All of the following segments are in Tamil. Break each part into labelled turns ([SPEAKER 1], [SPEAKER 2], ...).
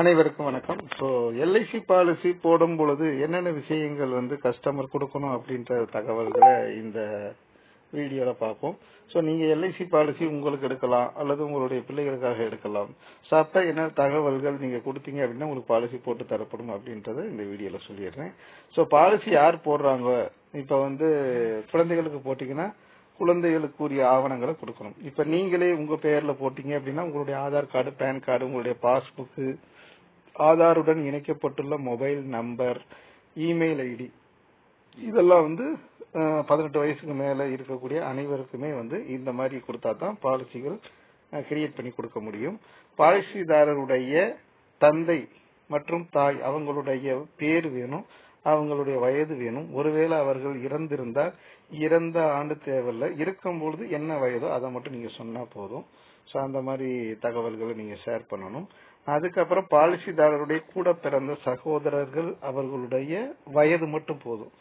[SPEAKER 1] அனைவருக்கும் வணக்கம். ஸோ எல்ஐசி பாலிசி போடும் பொழுது என்னென்ன விஷயங்கள் வந்து கஸ்டமர் கொடுக்கணும் அப்படின்ற தகவல்களை இந்த வீடியோல பார்ப்போம். ஸோ நீங்க எல்ஐசி பாலிசி உங்களுக்கு எடுக்கலாம் அல்லது உங்களுடைய பிள்ளைகளுக்காக எடுக்கலாம். ஸோ அப்போ என்ன தகவல்கள் நீங்க கொடுத்தீங்க அப்படின்னா உங்களுக்கு பாலிசி போட்டு தரப்படும் அப்படின்றத இந்த வீடியோல சொல்லிடுறேன். ஸோ பாலிசி யார் போடுறாங்க? இப்ப வந்து குழந்தைகளுக்கு போட்டீங்கன்னா குழந்தைகளுக்குரிய ஆவணங்களை கொடுக்கணும். இப்ப நீங்களே உங்க பெயர்ல போட்டீங்க அப்படின்னா உங்களுடைய ஆதார் கார்டு பேன் கார்டு உங்களுடைய பாஸ்புக்கு ஆதாருடன் இணைக்கப்பட்டுள்ள மொபைல் நம்பர் இமெயில் ஐடி. இதெல்லாம் வந்து பதினெட்டு வயசுக்கு மேலே இருக்கக்கூடிய அனைவருக்குமே வந்து இந்த மாதிரி கொடுத்தா தான் பாலிசிகள் கிரியேட் பண்ணி கொடுக்க முடியும். பாலிசிதாரருடைய தந்தை மற்றும் தாய் அவங்களுடைய பேர் வேணும் அவங்களுடைய வயது வேணும். ஒருவேளை அவர்கள் இறந்திருந்தால் இறந்த ஆண்டு தேவையில்ல. இருக்கும் பொழுது என்ன வயதோ அதை மட்டும் நீங்க சொன்னா போதும். ஸோ அந்த மாதிரி தகவல்களை நீங்க ஷேர் பண்ணணும். அதுக்கப்புறம் பாலிசிதாரருடைய கூட பிறந்த சகோதரர்கள் அவர்களுடைய வயது மட்டும் போதும்.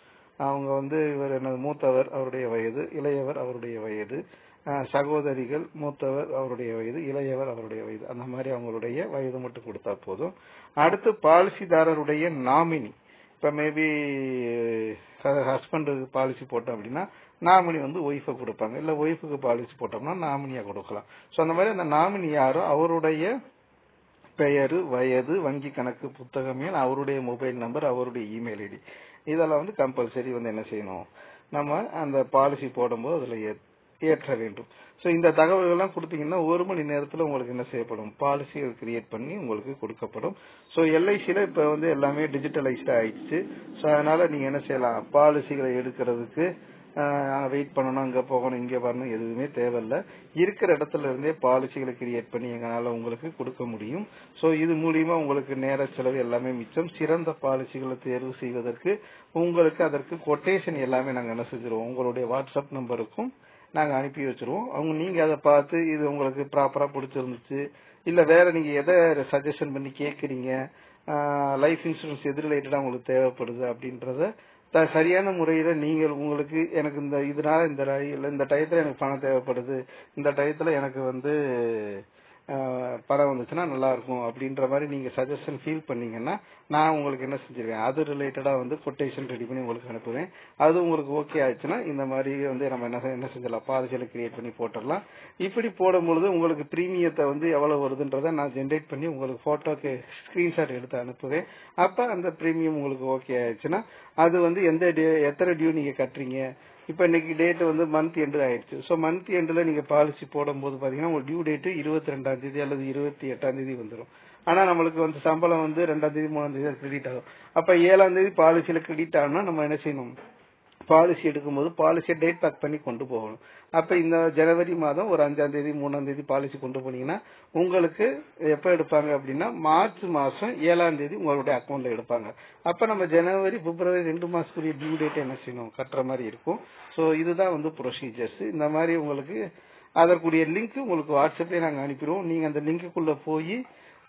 [SPEAKER 1] அவங்க வந்து இவர் எனது மூத்தவர் அவருடைய வயது இளையவர் அவருடைய வயது சகோதரிகள் மூத்தவர் அவருடைய வயது இளையவர் அவருடைய வயது அந்த மாதிரி அவங்களுடைய வயது மட்டும் கொடுத்தா போதும். அடுத்து பாலிசிதாரருடைய நாமினி. இப்போ மேபி ஹஸ்பண்டுக்கு பாலிசி போட்டோம் அப்படின்னா நாமினி வந்து ஒய்ஃபை கொடுப்பாங்க. இல்லை ஒய்ஃபுக்கு பாலிசி போட்டோம்னா நாமினியாக கொடுக்கலாம். ஸோ அந்த மாதிரி அந்த நாமினி யாரோ அவருடைய பெயர் வயது வங்கி கணக்கு புத்தகம் எண் அவருடைய மொபைல் நம்பர் அவருடைய இமெயில் ஐடி இதெல்லாம் வந்து கம்பல்சரி வந்து என்ன செய்யணும்? நம்ம அந்த பாலிசி போடும்போது அதில் ஏற்ற வேண்டும். ஸோ இந்த தகவல்கள்லாம் கொடுத்தீங்கன்னா ஒரு மணி நேரத்தில் உங்களுக்கு என்ன செய்யப்படும்? பாலிசிகள் கிரியேட் பண்ணி உங்களுக்கு கொடுக்கப்படும். ஸோ எல்ஐசியில் இப்போ வந்து எல்லாமே டிஜிட்டலைஸ்டாக ஆயிடுச்சு. ஸோ அதனால நீங்கள் என்ன செய்யலாம்? பாலிசிகளை எடுக்கிறதுக்கு வெயிட் பண்ணணும் அங்கே போகணும் இங்கே வரணும் எதுவுமே தேவையில்ல. இருக்கிற இடத்துல இருந்தே பாலிசிகளை கிரியேட் பண்ணி எங்களால் உங்களுக்கு கொடுக்க முடியும். ஸோ இது மூலியமா உங்களுக்கு நேர செலவு எல்லாமே மிச்சம். சிறந்த பாலிசிகளை தேர்வு செய்வதற்கு உங்களுக்கு அதற்கு கொட்டேஷன் எல்லாமே நாங்கள் என்ன செஞ்சிருவோம்? உங்களுடைய வாட்ஸ்அப் நம்பருக்கும் நாங்க அனுப்பி வச்சிருவோம். அவங்க நீங்க அதை பார்த்து இது உங்களுக்கு ப்ராப்பரா பிடிச்சிருந்துச்சு இல்ல வேற நீங்க எதை சஜஷன் பண்ணி கேக்குறீங்க லைஃப் இன்சூரன்ஸ் எது ரிலேட்டடா உங்களுக்கு தேவைப்படுது அப்படின்றத சரியான முறையில நீங்கள் உங்களுக்கு எனக்கு இந்த இதனால இந்த இந்த டயத்துல எனக்கு பணம் தேவைப்படுது இந்த டயத்துல எனக்கு வந்து படம் வந்துச்சுன்னா நல்லா இருக்கும் அப்படின்ற மாதிரி நீங்க சஜஷன் ஃபீல் பண்ணீங்கன்னா நான் உங்களுக்கு என்ன செஞ்சிருவேன்? அது ரிலேட்டடா வந்து கொட்டேஷன் ரெடி பண்ணி உங்களுக்கு அனுப்புவேன். அது உங்களுக்கு ஓகே ஆயிடுச்சுன்னா இந்த மாதிரி வந்து நம்ம என்ன என்ன செஞ்சிடலாம்? பாலிசியில கிரியேட் பண்ணி போட்டுடலாம். இப்படி போடும்பொழுது உங்களுக்கு பிரீமியத்தை வந்து எவ்வளவு வருதுன்றத நான் ஜென்ரேட் பண்ணி உங்களுக்கு போட்டோக்கு ஸ்கிரீன்ஷாட் எடுத்து அனுப்புவேன். அப்ப அந்த பிரீமியம் உங்களுக்கு ஓகே ஆயிடுச்சுன்னா அது வந்து எந்த எத்தனை டியூ நீங்க கட்டுறீங்க? இப்ப இன்னைக்கு டேட் வந்து மந்த் எண்டு ஆயிடுச்சு. ஸோ மந்த் எண்ட்ல நீங்க பாலிசி போடும் போது பாத்தீங்கன்னா உங்க டியூ டேட் இருபத்தி ரெண்டாம் தேதி அல்லது இருபத்தி எட்டாம் தேதி வந்துடும் ஆனா நம்மளுக்கு வந்து சம்பளம் வந்து ரெண்டாம் தேதி மூணாம் தேதி கிரெடிட் ஆகும். அப்ப ஏழாம் தேதி பாலிசியில கிரெடிட் ஆகும்னா நம்ம என்ன செய்யணும்? பாலிசி எடுக்கும்போது பாலிசியை டேட் பேக் பண்ணி கொண்டு போகணும். அப்போ இந்த ஜனவரி மாதம் ஒரு அஞ்சாம் தேதி மூணாம் தேதி பாலிசி கொண்டு போனீங்கன்னா உங்களுக்கு எப்போ எடுப்பாங்க அப்படின்னா மார்ச் மாதம் ஏழாம் தேதி உங்களுடைய அக்கௌண்ட்ல எடுப்பாங்க. அப்போ நம்ம ஜனவரி பிப்ரவரி ரெண்டு மாசத்துக்குரிய டியூ டேட் என்ன செய்யணும்? கட்டுற மாதிரி இருக்கும். ஸோ இதுதான் வந்து ப்ரொசீஜர்ஸ் இந்த மாதிரி உங்களுக்கு அதற்குரிய லிங்க் உங்களுக்கு வாட்ஸ்அப்லேயே நாங்கள் அனுப்பிடுவோம். நீங்கள் அந்த லிங்க்குள்ளே போய்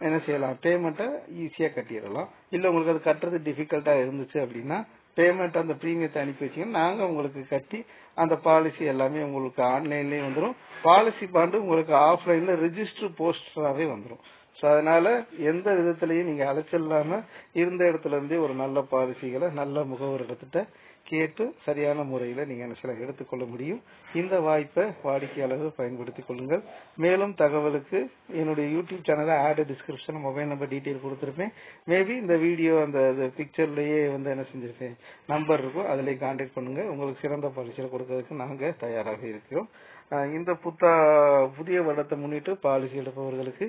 [SPEAKER 1] என்ன செய்யலாம்? பேமெண்ட்டை ஈஸியாக கட்டிடலாம். இல்லை உங்களுக்கு அது கட்டுறது டிஃபிகல்ட்டாக இருந்துச்சு அப்படின்னா பேமெண்ட் அந்த பிரீமியத்தை அனுப்பி வச்சீங்கன்னா நாங்க உங்களுக்கு கட்டி அந்த பாலிசி எல்லாமே உங்களுக்கு ஆன்லைன்லயே வந்துடும் பாலிசி பாண்டு உங்களுக்கு ஆஃப்லைனில் ரிஜிஸ்டர் போஸ்டராகவே வந்துடும் ஸோ அதனால எந்த விதத்திலையும் நீங்க அலைச்சல் இல்லாம இருந்த இடத்துல இருந்தே ஒரு நல்ல பாலிசிகளை நல்ல முகவர்கிட்ட கேட்டு சரியான முறையில நீங்க சில எடுத்துக்கொள்ள முடியும். இந்த வாய்ப்பை வாடிக்கையாளர்கள் பயன்படுத்திக் கொள்ளுங்கள். மேலும் தகவலுக்கு என்னுடைய YouTube சேனல add description mobile number detail கொடுத்துருப்பேன். மேபி இந்த வீடியோ அந்த பிக்சர்லயே வந்து என்ன செஞ்சிருப்பேன்? நம்பர் இருக்கும் அதுலயே கான்டாக்ட் பண்ணுங்க. உங்களுக்கு சிறந்த பாலிசியில் கொடுக்கறதுக்கு நாங்க தயாராக இருக்கிறோம். இந்த புத்தா புதிய வருடத்தை முன்னிட்டு பாலிசி எடுப்பவர்களுக்கு